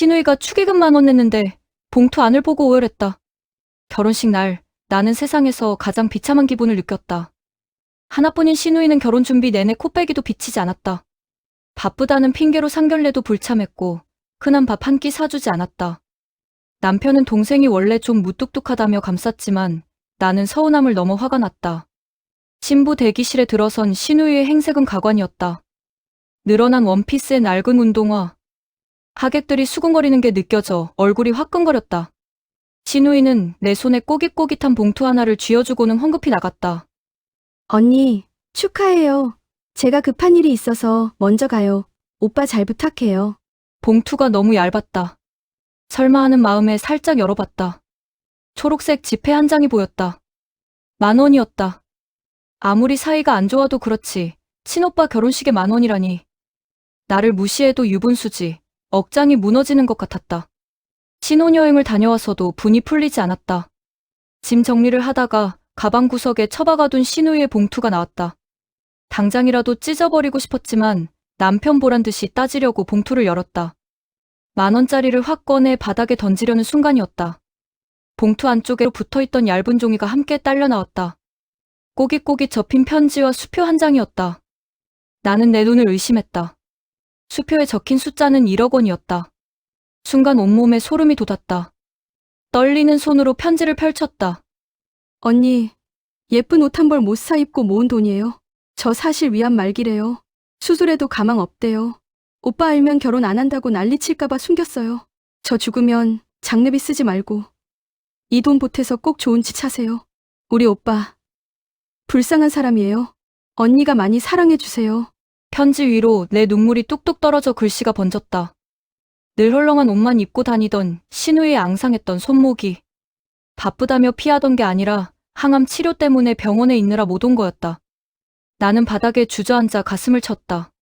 신우이가 축의금 만 원 냈는데 봉투 안을 보고 오열했다. 결혼식 날 나는 세상에서 가장 비참한 기분을 느꼈다. 하나뿐인 신우이는 결혼 준비 내내 코빼기도 비치지 않았다. 바쁘다는 핑계로 상견례도 불참했고 흔한 밥 한 끼 사주지 않았다. 남편은 동생이 원래 좀 무뚝뚝하다며 감쌌지만 나는 서운함을 넘어 화가 났다. 신부 대기실에 들어선 신우이의 행색은 가관이었다. 늘어난 원피스에 낡은 운동화. 하객들이 수군거리는 게 느껴져 얼굴이 화끈거렸다. 신우이는 내 손에 꼬깃꼬깃한 봉투 하나를 쥐어주고는 황급히 나갔다. 언니, 축하해요. 제가 급한 일이 있어서 먼저 가요. 오빠 잘 부탁해요. 봉투가 너무 얇았다. 설마 하는 마음에 살짝 열어봤다. 초록색 지폐 한 장이 보였다. 만 원이었다. 아무리 사이가 안 좋아도 그렇지. 친오빠 결혼식에 만 원이라니. 나를 무시해도 유분수지. 억장이 무너지는 것 같았다. 신혼여행을 다녀와서도 분이 풀리지 않았다. 짐 정리를 하다가 가방 구석에 처박아둔 신우이의 봉투가 나왔다. 당장이라도 찢어버리고 싶었지만 남편 보란 듯이 따지려고 봉투를 열었다. 만 원짜리를 확 꺼내 바닥에 던지려는 순간이었다. 봉투 안쪽에 붙어있던 얇은 종이가 함께 딸려 나왔다. 꼬깃꼬깃 접힌 편지와 수표 한 장이었다. 나는 내 눈을 의심했다. 수표에 적힌 숫자는 1억 원이었다. 순간 온몸에 소름이 돋았다. 떨리는 손으로 편지를 펼쳤다. 언니, 예쁜 옷 한 벌 못 사 입고 모은 돈이에요. 저 사실 위안 말기래요. 수술해도 가망 없대요. 오빠 알면 결혼 안 한다고 난리 칠까봐 숨겼어요. 저 죽으면 장례비 쓰지 말고 이 돈 보태서 꼭 좋은 집 사세요. 우리 오빠 불쌍한 사람이에요. 언니가 많이 사랑해주세요. 편지 위로 내 눈물이 뚝뚝 떨어져 글씨가 번졌다. 늘 헐렁한 옷만 입고 다니던 신우의 앙상했던 손목이 바쁘다며 피하던 게 아니라 항암 치료 때문에 병원에 있느라 못 온 거였다. 나는 바닥에 주저앉아 가슴을 쳤다.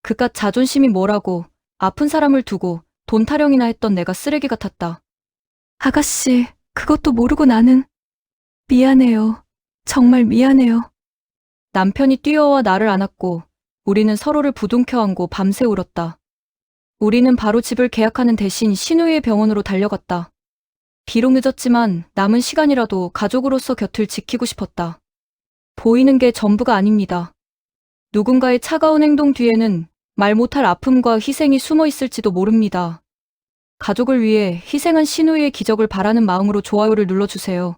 그깟 자존심이 뭐라고 아픈 사람을 두고 돈 타령이나 했던 내가 쓰레기 같았다. 아가씨, 그것도 모르고 나는 미안해요. 정말 미안해요. 남편이 뛰어와 나를 안았고 우리는 서로를 부둥켜 안고 밤새 울었다. 우리는 바로 집을 계약하는 대신 신우이의 병원으로 달려갔다. 비록 늦었지만 남은 시간이라도 가족으로서 곁을 지키고 싶었다. 보이는 게 전부가 아닙니다. 누군가의 차가운 행동 뒤에는 말 못할 아픔과 희생이 숨어 있을지도 모릅니다. 가족을 위해 희생한 신우이의 기적을 바라는 마음으로 좋아요를 눌러주세요.